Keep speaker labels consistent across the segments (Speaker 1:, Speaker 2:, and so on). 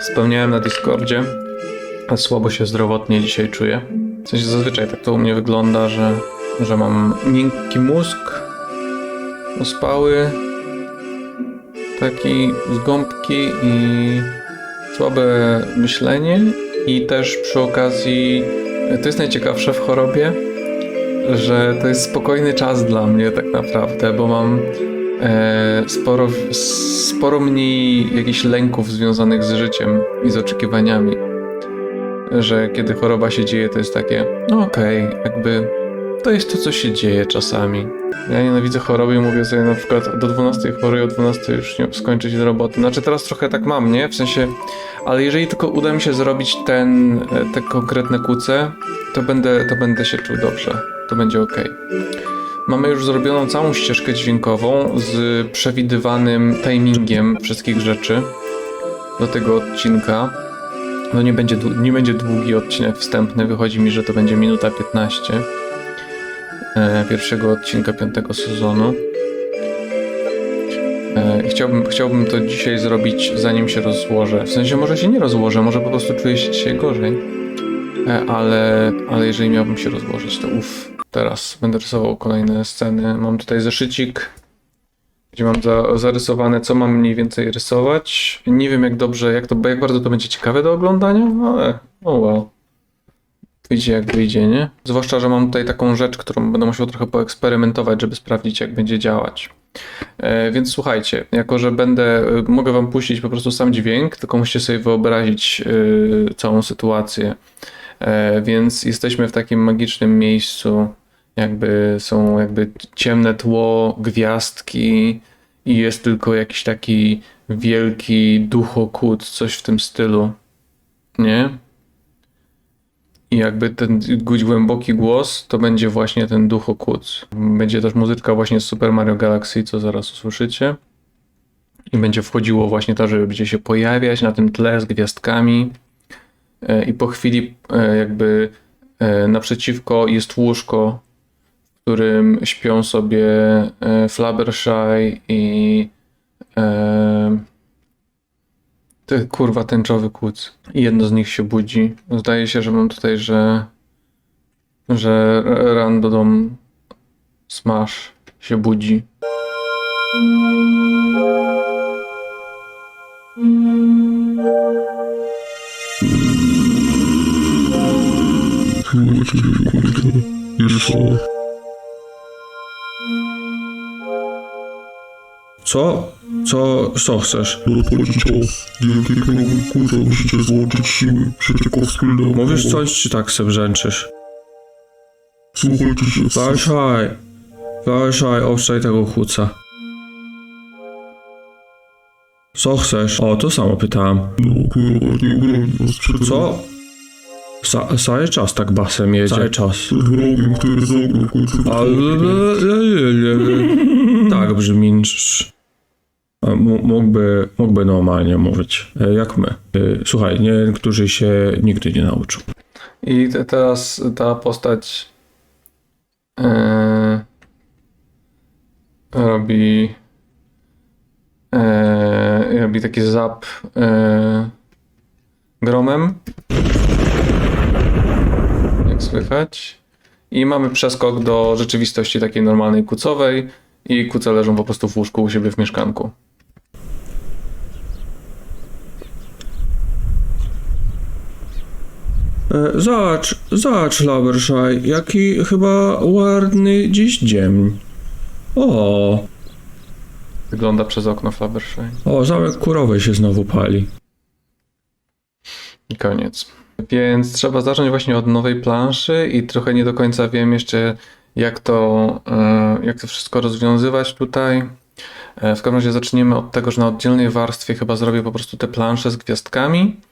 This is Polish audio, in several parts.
Speaker 1: Spełniałem na Discordzie, słabo się zdrowotnie dzisiaj czuję. W sensie zazwyczaj tak to u mnie wygląda, że, że mam miękki mózg, ospały, taki z gąbki i słabe myślenie i też przy okazji, to jest najciekawsze w chorobie, że to jest spokojny czas dla mnie tak naprawdę, bo mam sporo, sporo mniej jakichś lęków związanych z życiem i z oczekiwaniami. Że kiedy choroba się dzieje, to jest takie, no okej, jakby to jest to, co się dzieje czasami. Ja nienawidzę choroby i mówię sobie na przykład do 12 choruję, o 12 już nie skończyć roboty. Znaczy teraz trochę tak mam, nie? W sensie, ale jeżeli tylko uda mi się zrobić ten, e, te konkretne kuce, to będę, to będę się czuł dobrze. To będzie ok. Mamy już zrobioną całą ścieżkę dźwiękową z przewidywanym timingiem wszystkich rzeczy do tego odcinka. No nie będzie, nie będzie długi odcinek wstępny, wychodzi mi, że to będzie minuta 15 e, pierwszego odcinka piątego sezonu. E, chciałbym, chciałbym to dzisiaj zrobić zanim się rozłożę. W sensie może się nie rozłożę, może po prostu czuję się dzisiaj gorzej. E, ale, ale jeżeli miałbym się rozłożyć, to uff. Teraz będę rysował kolejne sceny. Mam tutaj zeszycik, gdzie mam za, zarysowane, co mam mniej więcej rysować. Nie wiem jak dobrze, jak, to, jak bardzo to będzie ciekawe do oglądania, ale o wow. Wyjdzie jak wyjdzie, nie? Zwłaszcza, że mam tutaj taką rzecz, którą będę musiał trochę poeksperymentować, żeby sprawdzić, jak będzie działać. E, więc słuchajcie, jako że będę, e, mogę wam puścić po prostu sam dźwięk, tylko musicie sobie wyobrazić e, całą sytuację. Więc jesteśmy w takim magicznym miejscu, jakby są jakby ciemne tło, gwiazdki i jest tylko jakiś taki wielki duchokut, coś w tym stylu. Nie? I jakby ten głęboki głos to będzie właśnie ten duchokut. Będzie też muzyczka właśnie z Super Mario Galaxy, co zaraz usłyszycie. I będzie wchodziło właśnie to, że będzie się pojawiać na tym tle z gwiazdkami. E, I po chwili e, jakby e, naprzeciwko jest łóżko, w którym śpią sobie e, Fluttershy i e, ty, kurwa tęczowy kuc. I jedno z nich się budzi. Zdaje się, że mam tutaj, że że random smash się budzi.
Speaker 2: Chyba ciebie kurde.
Speaker 3: Co? Co, co chcesz?
Speaker 2: Kurze musicie złączyć siły przeciwko.
Speaker 3: Mówisz coś, czy tak se brzęczysz?
Speaker 2: Słuchajcie się.
Speaker 3: Zajszaj. Zajszaj, obszaj tego chuca. Co chcesz? O, to samo pytałem.
Speaker 2: No kurwa, nie was
Speaker 3: Co? Za, cały czas tak basem jedzie. Cały czas.
Speaker 2: Wrogiem, który zagrał w końcu.
Speaker 3: Tak brzmisz. Mógłby, mógłby normalnie mówić, e, jak my. E, Słuchaj, niektórzy się nigdy nie nauczą.
Speaker 1: I te, teraz ta postać e, robi robi taki zap gromem. Jak słychać. I mamy przeskok do rzeczywistości takiej normalnej kucowej i kuce leżą po prostu w łóżku u siebie w mieszkanku.
Speaker 3: Zobacz, zobacz, Laberszaj, jaki chyba ładny dziś dzień. O,
Speaker 1: Wygląda przez okno Fluttershy.
Speaker 3: o, zamek kurowy się znowu pali.
Speaker 1: I koniec. Więc trzeba zacząć właśnie od nowej planszy i trochę nie do końca wiem jeszcze jak to, e, jak to wszystko rozwiązywać tutaj. E, W każdym razie zaczniemy od tego, że na oddzielnej warstwie chyba zrobię po prostu te plansze z gwiazdkami E,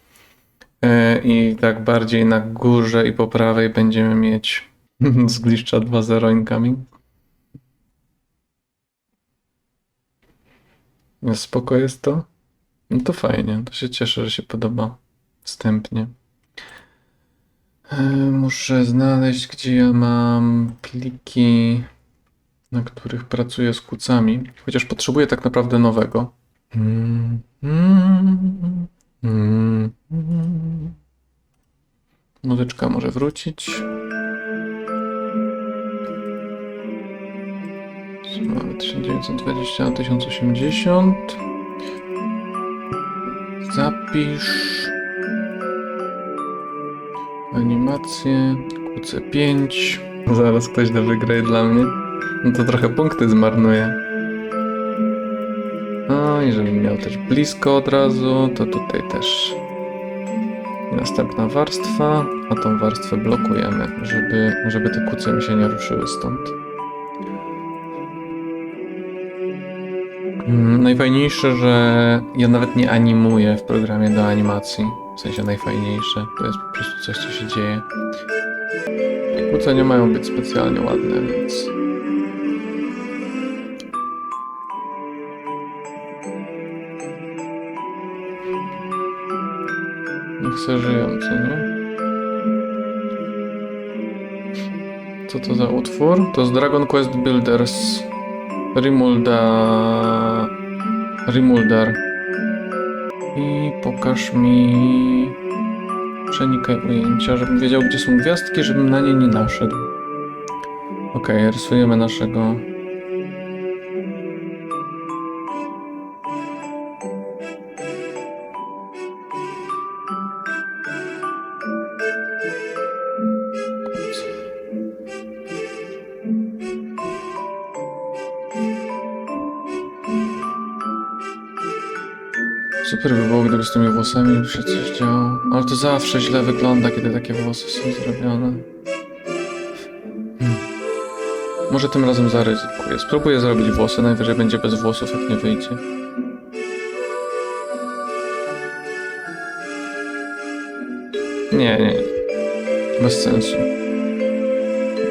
Speaker 1: i tak bardziej na górze i po prawej będziemy mieć zgliszcza 2.0 incoming. Spoko jest to? No to fajnie, to się cieszę, że się podoba wstępnie. E, Muszę znaleźć, gdzie ja mam pliki, na których pracuję z kucami. Chociaż potrzebuję tak naprawdę nowego. Mm, mm. Muzyczka może wrócić. Mamy 1920 na 1080. Zapisz. Animacje. QC5. Zaraz ktoś do wygraj dla mnie. No to trochę punkty zmarnuje. Blisko od razu, to tutaj też następna warstwa, a tą warstwę blokujemy, żeby, żeby te kuce mi się nie ruszyły stąd. Mm, Najfajniejsze, że ja nawet nie animuję w programie do animacji. W sensie najfajniejsze. To jest po prostu coś, co się dzieje. Kuce nie mają być specjalnie ładne, więc Se żyją, co to za utwór? To z Dragon Quest Builders. Rimulda... Rimuldar. I pokaż mi... Przenikaj ujęcia, żebym wiedział, gdzie są gwiazdki, żebym na nie nie naszedł. Okej, rysujemy naszego... włosami by się coś działo. Ale to zawsze źle wygląda, kiedy takie włosy są zrobione. Hmm. Może tym razem zaryzykuję. Spróbuję zrobić włosy, najwyżej będzie bez włosów, jak nie wyjdzie. Nie, nie. Bez sensu.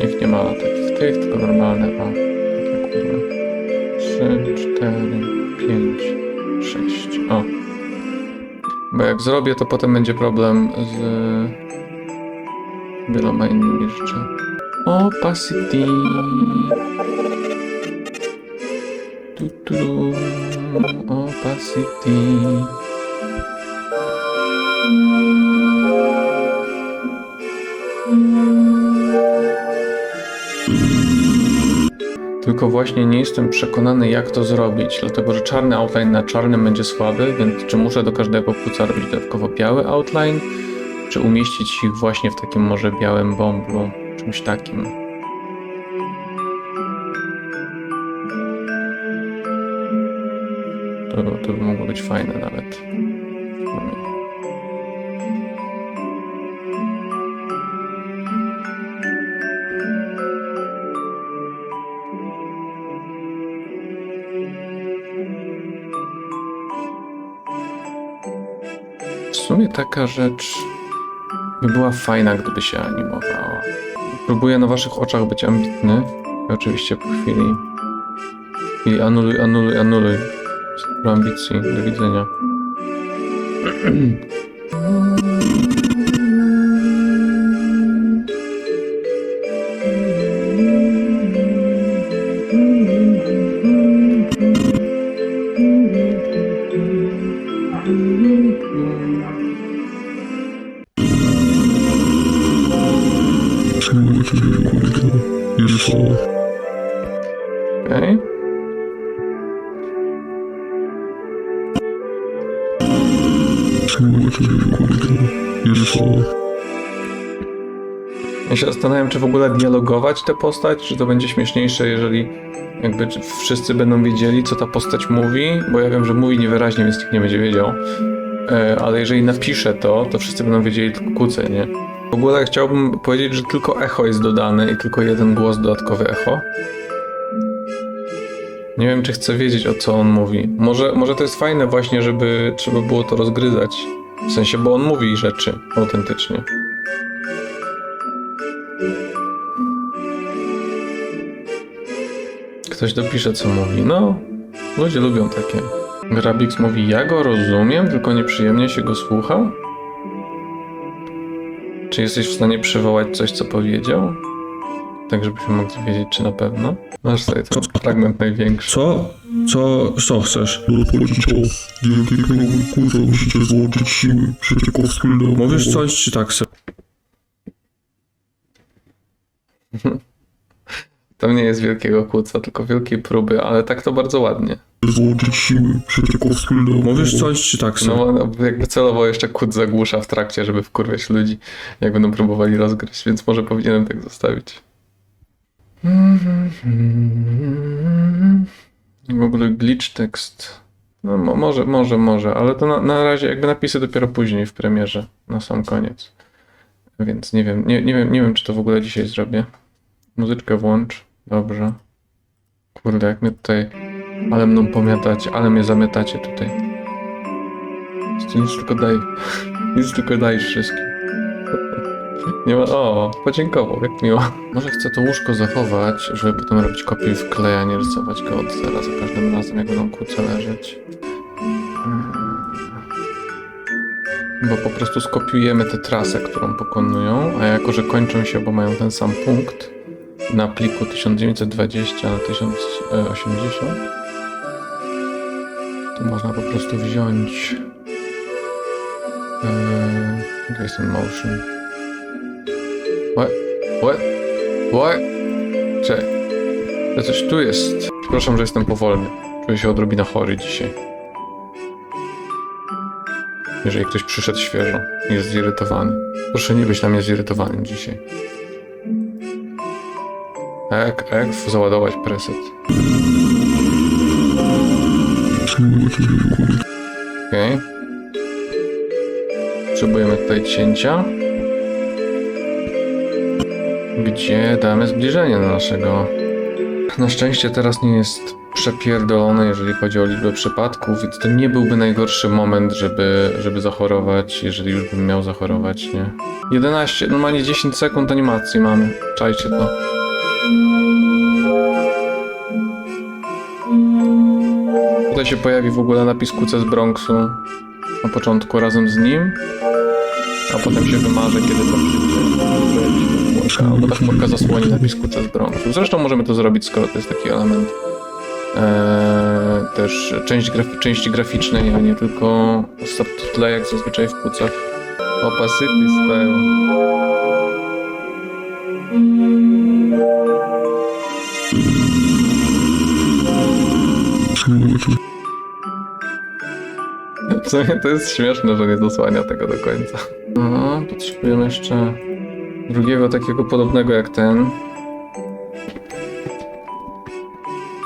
Speaker 1: Niech nie ma takich tych, tylko normalne. O, takie kurwa. 3, 4, 5, 6. O. Bo jak zrobię, to potem będzie problem z wieloma innymi rzeczami. Opacity. Tu, tu. Opacity. Tylko właśnie nie jestem przekonany, jak to zrobić, dlatego że czarny outline na czarnym będzie słaby, więc czy muszę do każdego płuca robić dodatkowo biały outline, czy umieścić ich właśnie w takim może białym bąblu, czymś takim. To, to by mogło być fajne nawet. Taka rzecz by była fajna, gdyby się animowała. Próbuję na waszych oczach być ambitny. Oczywiście po chwili. I anuluj, anuluj, anuluj. Zero ambicji. Do widzenia.
Speaker 2: Co?
Speaker 1: Okej.
Speaker 2: Jest co?
Speaker 1: Ja się zastanawiam, czy w ogóle dialogować tę postać, czy to będzie śmieszniejsze, jeżeli jakby wszyscy będą wiedzieli, co ta postać mówi, bo ja wiem, że mówi niewyraźnie, więc nikt nie będzie wiedział. E, ale jeżeli napiszę to, to wszyscy będą wiedzieli tylko kuce, nie? Ogóle chciałbym powiedzieć, że tylko echo jest dodane i tylko jeden głos dodatkowy echo. Nie wiem, czy chcę wiedzieć, o co on mówi. Może, może to jest fajne właśnie, żeby trzeba było to rozgryzać. W sensie, bo on mówi rzeczy autentycznie. Ktoś dopisze, co mówi. No, ludzie lubią takie. Grabix mówi, ja go rozumiem, tylko nieprzyjemnie się go słucha. Czy jesteś w stanie przywołać coś, co powiedział? Tak, żebyśmy mogli wiedzieć, czy na pewno. Masz tutaj ten fragment największy.
Speaker 3: Co? Co, co chcesz?
Speaker 2: Do odprowadzić ciało. Dzięki pionowej kurze musicie złączyć siły przeciwko wspólnemu.
Speaker 3: Mówisz coś, czy tak se?
Speaker 1: Tam nie jest wielkiego kłóca, tylko wielkiej próby, ale tak to bardzo ładnie.
Speaker 2: Złączyć siły przeciwko wspólnemu.
Speaker 3: Mówisz coś, czy tak se?
Speaker 1: No, no jakby celowo jeszcze kłód zagłusza w trakcie, żeby wkurwiać ludzi, jak będą próbowali rozgryźć, więc może powinienem tak zostawić. W ogóle glitch tekst. No mo- może, może, może, ale to na, na razie jakby napisy dopiero później w premierze, na sam koniec. Więc nie wiem, nie, nie wiem, nie wiem czy to w ogóle dzisiaj zrobię. Muzyczkę włącz, dobrze. Kurde, jak mnie tutaj, ale mną pomiatacie, ale mnie zamiatacie tutaj. Nic tylko daj. Nic tylko dajesz wszystkim. Nie ma. O, podziękował, jak miło. Może chcę to łóżko zachować, żeby potem robić kopię i wkleja, nie rysować go od zera za każdym razem, jak będą kłóce leżeć. Bo po prostu skopiujemy tę trasę, którą pokonują, a jako, że kończą się, bo mają ten sam punkt na pliku 1920 na 1080, to można po prostu wziąć Gdzie jest ten motion? What? What? What? Czekaj. To coś tu jest. Przepraszam, że jestem powolny. Czuję się odrobina chory dzisiaj. Jeżeli ktoś przyszedł świeżo i jest zirytowany. Proszę nie być na mnie zirytowanym dzisiaj. Ek, ek, załadować preset. Okej. Potrzebujemy tutaj cięcia. Gdzie damy zbliżenie do naszego. Na szczęście teraz nie jest przepierdolone, jeżeli chodzi o liczbę przypadków, więc to nie byłby najgorszy moment, żeby, żeby zachorować, jeżeli już bym miał zachorować, nie? 11, normalnie 10 sekund animacji mamy. Czajcie to. Tutaj się pojawi w ogóle napis Kuce z Bronxu na początku razem z nim, a potem się wymarzy, kiedy to przyjdzie albo ta chmurka zasłoni napis Kuce z Bronxu. Zresztą możemy to zrobić, skoro to jest taki element eee, też część graf- części graficznej, a nie tylko subtitle, jak zazwyczaj w kucach. Opacity style. W sumie to jest śmieszne, że nie zasłania tego do końca. No, potrzebujemy jeszcze drugiego takiego podobnego jak ten.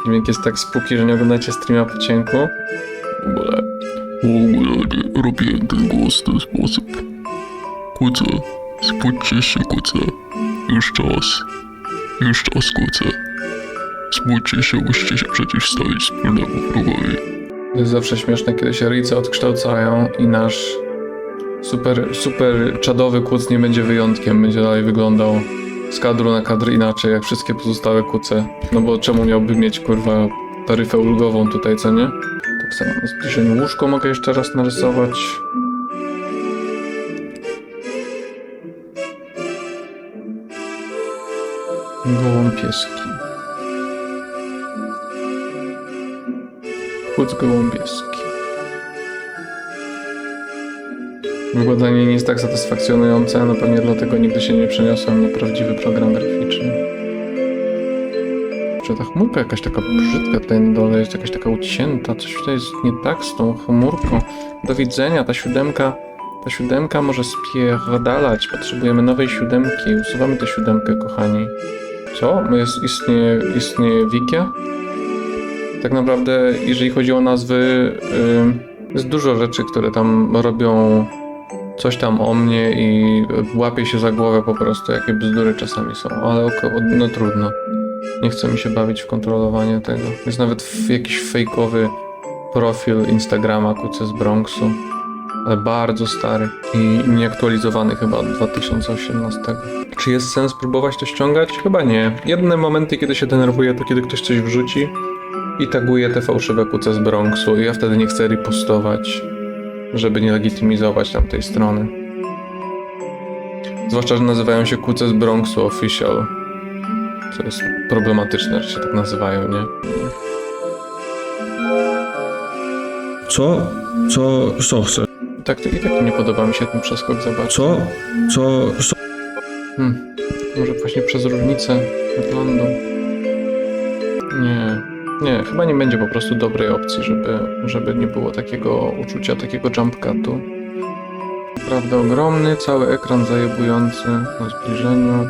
Speaker 1: Dźwięk jest tak spuki, że nie oglądacie streama po cienku. W ogóle.
Speaker 2: W ogóle nie robiłem ten głos w ten sposób. Kuce, spójrzcie się kuce. Już czas. Już czas kuce. Spójrzcie się, musicie się przeciwstawić wspólnemu wrogowi.
Speaker 1: To jest zawsze śmieszne, kiedy się ryjce odkształcają i nasz super, super czadowy kuc nie będzie wyjątkiem. Będzie dalej wyglądał z kadru na kadr inaczej, jak wszystkie pozostałe kuce. No bo czemu miałby mieć, kurwa, taryfę ulgową tutaj, co nie? Tak samo na łóżko mogę jeszcze raz narysować. Gołąpieski. Kuc gołąbieski. Wygładanie nie jest tak satysfakcjonujące, no pewnie dlatego nigdy się nie przeniosłem na prawdziwy program graficzny. Czy ta chmurka jakaś taka brzydka tutaj na dole jest jakaś taka ucięta, coś tutaj jest nie tak z tą chmurką. Do widzenia, ta siódemka, ta siódemka może spierdalać, potrzebujemy nowej siódemki, usuwamy tę siódemkę, kochani. Co? Jest, istnieje, istnieje Wikia? tak naprawdę, jeżeli chodzi o nazwy, jest dużo rzeczy, które tam robią coś tam o mnie i łapię się za głowę po prostu, jakie bzdury czasami są, ale oko, no trudno. Nie chce mi się bawić w kontrolowanie tego. Jest nawet jakiś fejkowy profil Instagrama Kuce z Bronxu, ale bardzo stary i nieaktualizowany chyba od 2018. Czy jest sens próbować to ściągać? Chyba nie. Jedne momenty, kiedy się denerwuję, to kiedy ktoś coś wrzuci, i taguję te fałszywe kuce z Bronxu i ja wtedy nie chcę ripostować, żeby nie legitymizować tamtej strony. Zwłaszcza, że nazywają się kuce z Bronxu Official, co jest problematyczne, że się tak nazywają, nie?
Speaker 3: Co? Co? Co chcesz?
Speaker 1: Tak, to i tak nie podoba mi się ten przeskok, zobacz.
Speaker 3: Co? Co? Co?
Speaker 1: Hmm. Może właśnie przez różnicę wyglądu. Nie. Nie, chyba nie będzie po prostu dobrej opcji, żeby, żeby nie było takiego uczucia, takiego jump cutu. Naprawdę ogromny, cały ekran zajebujący na zbliżeniu.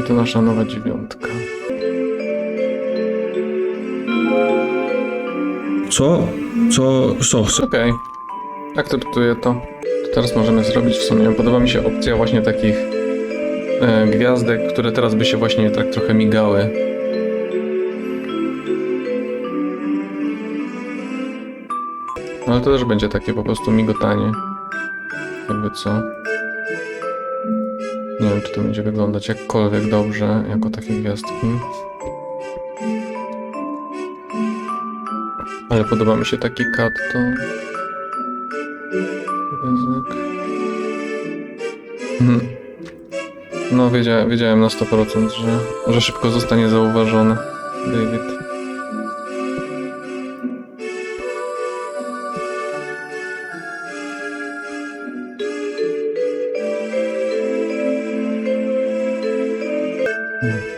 Speaker 1: I to nasza nowa dziewiątka.
Speaker 3: Co? Co? Co?
Speaker 1: Okej, akceptuję to. To teraz możemy zrobić w sumie. Podoba mi się opcja właśnie takich e, gwiazdek, które teraz by się właśnie tak trochę migały. No, Ale to też będzie takie po prostu migotanie. Jakby co. Nie wiem, czy to będzie wyglądać jakkolwiek dobrze, jako takie gwiazdki. Ale podoba mi się taki kat, to... No, wiedziałem, wiedziałem na 100%, że, że szybko zostanie zauważony David.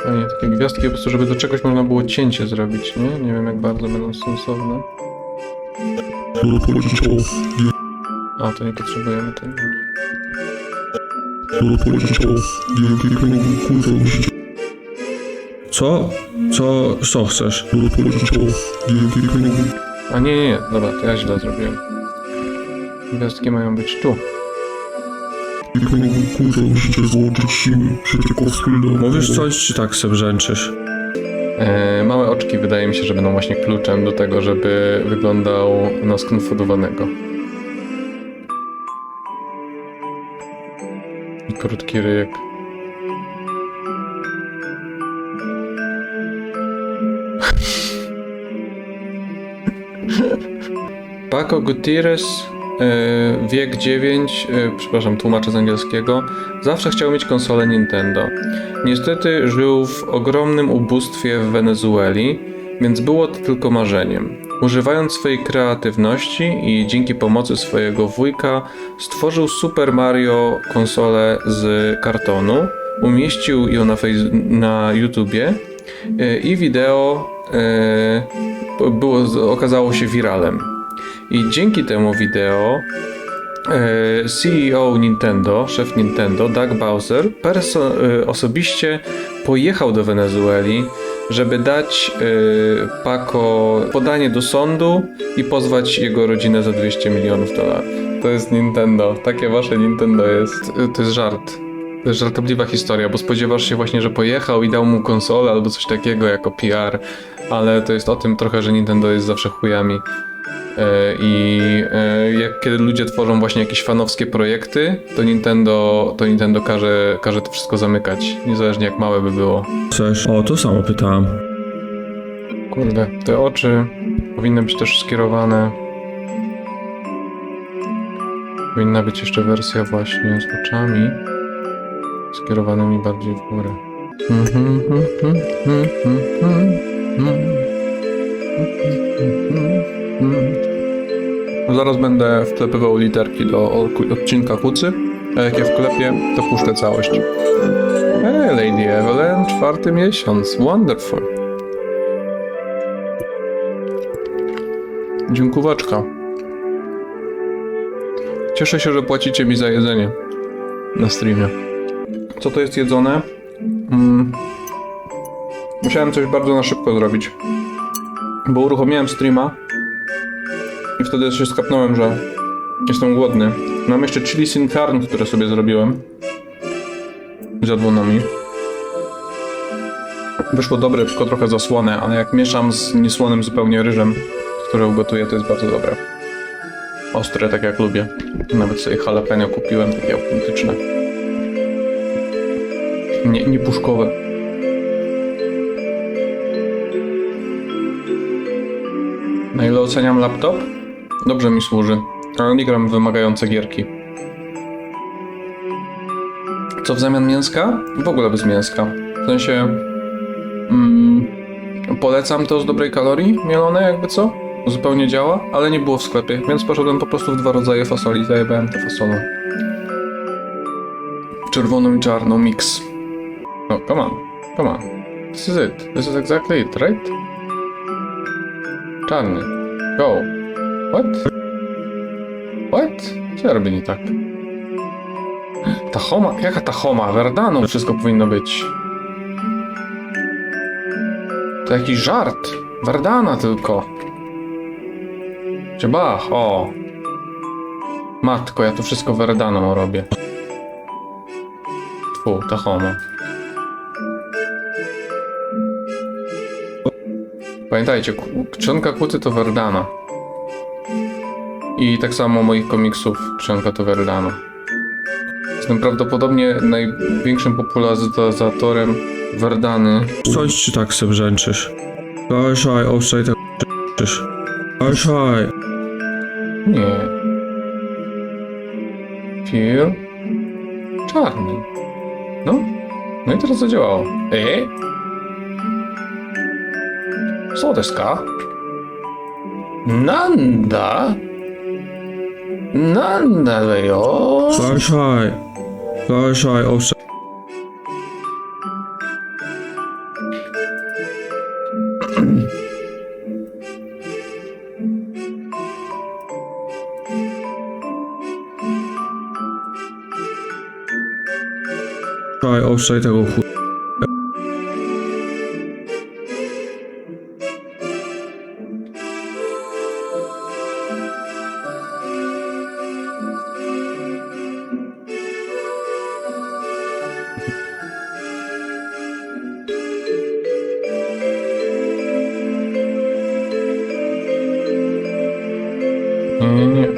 Speaker 1: Fajnie, takie gwiazdki po prostu, żeby do czegoś można było cięcie zrobić, nie? Nie wiem jak bardzo będą sensowne. A, to nie potrzebujemy tego.
Speaker 2: Poleciało, dzięki temu kurwa musicie,
Speaker 3: Co? Co? Co chcesz?
Speaker 2: które poleciało, dzięki temu
Speaker 1: A nie, nie, nie, dobra, to ja źle zrobiłem. Gwiazdki mają być tu.
Speaker 2: temu kurwa musicie złączyć siły.
Speaker 3: Mówisz coś, czy tak se brzęczysz?
Speaker 1: E, małe oczki wydaje mi się, że będą właśnie kluczem do tego, żeby wyglądał na skonfudowanego. Krótki ryjek. Paco Gutierrez, e, wiek 9, e, przepraszam, tłumaczę z angielskiego, zawsze chciał mieć konsolę Nintendo. Niestety żył w ogromnym ubóstwie w Wenezueli, więc było to tylko marzeniem. Używając swojej kreatywności i dzięki pomocy swojego wujka, stworzył Super Mario konsolę z kartonu, umieścił ją na, fejs- na YouTubie e, i wideo e, było, okazało się wiralem. I dzięki temu wideo e, CEO Nintendo, szef Nintendo, Doug Bowser, perso- osobiście pojechał do Wenezueli, żeby dać e, Paco podanie do sądu i pozwać jego rodzinę za 200 milionów dolarów. To jest Nintendo. Takie wasze Nintendo jest. To jest żart. To jest żartobliwa historia, bo spodziewasz się właśnie, że pojechał i dał mu konsolę albo coś takiego jako PR, ale to jest o tym trochę, że Nintendo jest zawsze chujami. E, I e, jak kiedy ludzie tworzą właśnie jakieś fanowskie projekty, to Nintendo, to Nintendo każe, każe to wszystko zamykać, niezależnie jak małe by było.
Speaker 3: Chcesz? O, to samo pytałem.
Speaker 1: Kurde, te oczy powinny być też skierowane. Powinna być jeszcze wersja właśnie z oczami skierowanymi bardziej w górę. Zaraz będę wklepywał literki do odcinka kucy, a jak je wklepię, to puszczę całość. Hey, Lady Evelyn, czwarty miesiąc. Wonderful. Dziękuwaczka. Cieszę się, że płacicie mi za jedzenie na streamie. Co to jest jedzone? Mm. Musiałem coś bardzo na szybko zrobić. Bo uruchomiłem streama wtedy się skapnąłem, że jestem głodny. Mam jeszcze chili sin carne, które sobie zrobiłem. Z jadłonami. Wyszło dobre, tylko trochę zasłone, ale jak mieszam z niesłonym zupełnie ryżem, które ugotuję, to jest bardzo dobre. Ostre, tak jak lubię. Nawet sobie jalapeno kupiłem, takie autentyczne. Nie, nie puszkowe. Na ile oceniam laptop? Dobrze mi służy, ale nie gram wymagające gierki. Co w zamian mięska? W ogóle bez mięska. W sensie... Mm, polecam to z dobrej kalorii mielone, jakby co? zupełnie działa, ale nie było w sklepie, więc poszedłem po prostu w dwa rodzaje fasoli, zajebałem tę fasolą. Czerwoną i czarną mix. No, come on, come on. This is it. This is exactly it, right? Czarny. Go. What? What? Co ja robię nie tak? Tahoma? Jaka Tahoma? Verdano wszystko powinno być. To jakiś żart. Verdana tylko. Ciebach, o. Matko, ja tu wszystko Verdaną robię. Fu, Tahoma. Pamiętajcie, czcionka kuty to Verdana. I tak samo moich komiksów czcionka to Verdana. Jestem prawdopodobnie największym popularyzatorem Verdany.
Speaker 3: Coś czy tak se brzęczysz? Kaszaj, owszaj, tak brzęczysz.
Speaker 1: Nie. Feel. Czarny. No. No i teraz zadziałało. E? Co なんだろよシ
Speaker 3: ャイシャイシャイシャイおっしゃシャイおっしゃいたごふ
Speaker 1: Nie, nie, nie.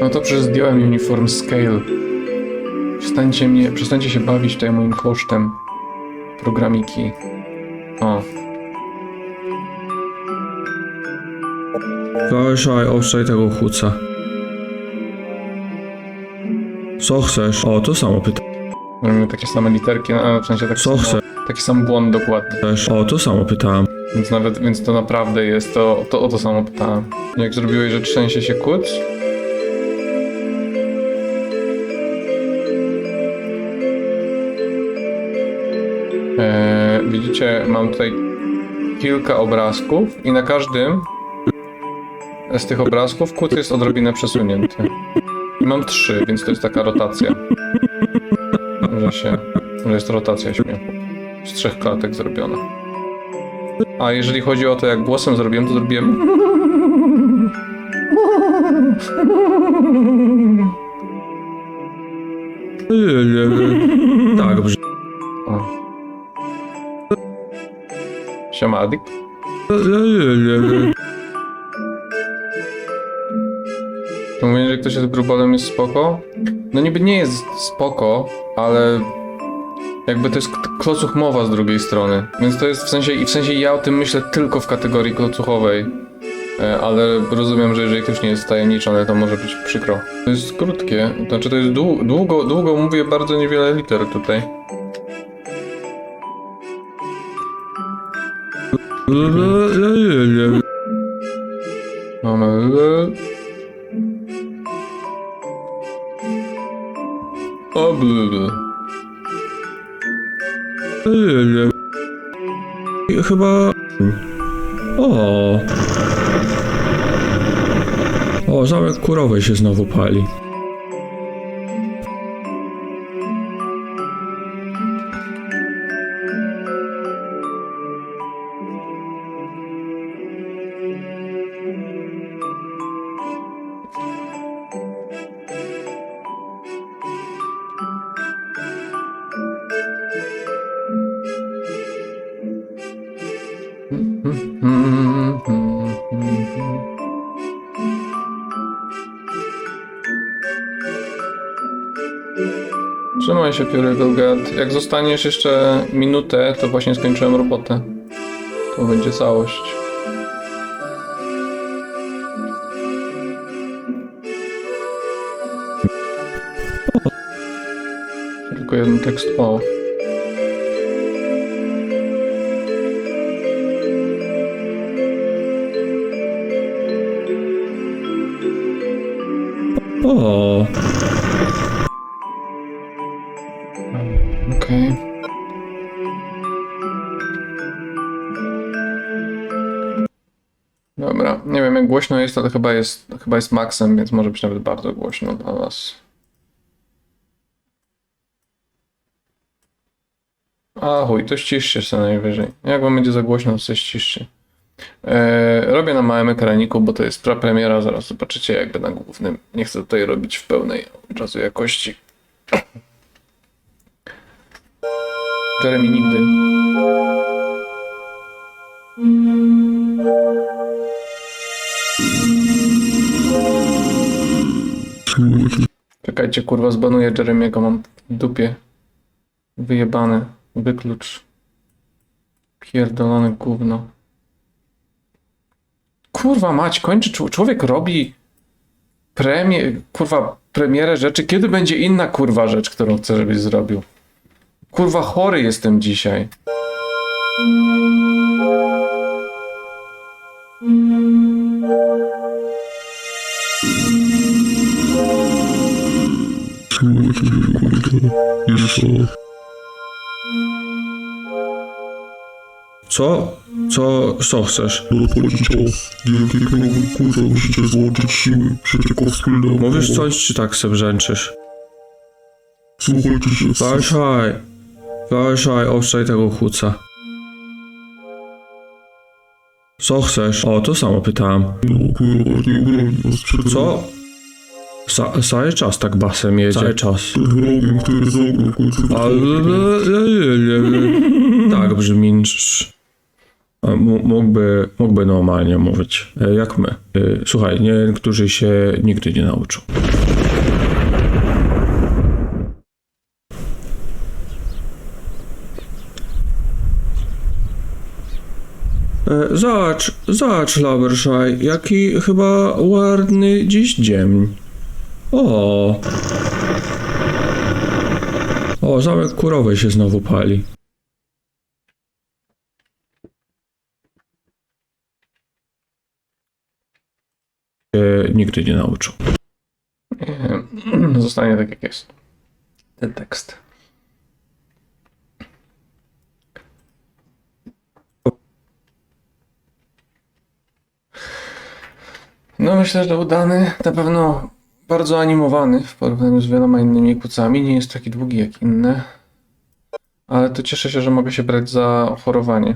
Speaker 1: No to przecież zdjąłem uniform scale. Przestańcie mnie, przestańcie się bawić tutaj moim kosztem programiki. O,
Speaker 3: Kaszaj, owszaj tego chuca. Co chcesz? O, to samo
Speaker 1: mamy takie same literki, a w sensie taki
Speaker 3: Co chcesz?
Speaker 1: taki sam błąd dokładnie.
Speaker 3: O, to samo pytałem.
Speaker 1: Więc nawet, więc to naprawdę jest to, to o to samo pytałem. Jak zrobiłeś, że trzęsie się kuc? Eee, widzicie, mam tutaj kilka obrazków i na każdym z tych obrazków kuc jest odrobinę przesunięty. I mam trzy, więc to jest taka rotacja. Że się, że jest rotacja śmiechu. Z trzech klatek zrobiona. A jeżeli chodzi o to, jak głosem zrobiłem, to zrobiłem.
Speaker 3: Tak, brzmi.
Speaker 1: Siema, mówienie, że ktoś jest grubolem jest spoko? No niby nie jest spoko, ale jakby to jest k- klocuchmowa z drugiej strony. Więc to jest w sensie, i w sensie ja o tym myślę tylko w kategorii klocuchowej. E, Ale rozumiem, że jeżeli ktoś nie jest tajemniczony, to może być przykro. To jest krótkie, znaczy to jest dłu- długo, długo mówię bardzo niewiele liter tutaj. Mamy. O.
Speaker 3: Chyba... O. O, zamek kurowej się znowu pali.
Speaker 1: dostaniesz jeszcze minutę, to właśnie skończyłem robotę. To będzie całość. Tylko jeden tekst mało. Głośno jest, ale chyba jest, chyba jest maksem, więc może być nawet bardzo głośno dla was. A chuj, to ściszcie się najwyżej. Jak wam będzie za głośno, to ściszcie. Eee, robię na małym ekraniku, bo to jest premiera, zaraz zobaczycie jakby na głównym. Nie chcę tutaj robić w pełnej od razu jakości. Jeremy nigdy. Czekajcie, kurwa, zbanuję Jeremiego, mam w dupie. Wyjebane. Wyklucz. Pierdolone gówno. Kurwa mać, kończy, czł- człowiek robi premię, kurwa, premierę rzeczy. Kiedy będzie inna kurwa rzecz, którą chce, żebyś zrobił? Kurwa, chory jestem dzisiaj.
Speaker 3: Co? Co, co chcesz?
Speaker 2: Nadchodzi czas, dzięki któremu kurze musicie złączyć siły przeciwko wspólnemu.
Speaker 3: Mówisz coś, czy tak se brzęczysz?
Speaker 2: Słuchajcie się.
Speaker 3: Zajszaj, zajszaj, obszaj tego chuca. Co chcesz? O, to samo
Speaker 2: przed
Speaker 3: Co? Ca- cały czas tak basem jedzie. Cały czas. Tak brzmisz. Mógłby, mógłby normalnie mówić, e, jak my. E, Słuchaj, niektórzy się nigdy nie nauczą. E, Zobacz, zobacz, Laberszaj, jaki chyba ładny dziś dzień. O! O, zamek kurowy się znowu pali. Się nigdy nie nauczą.
Speaker 1: Nie, Zostanie tak jak jest. Ten tekst. No myślę, że udany, na pewno bardzo animowany w porównaniu z wieloma innymi kucami. Nie jest taki długi jak inne. Ale to cieszę się, że mogę się brać za chorowanie.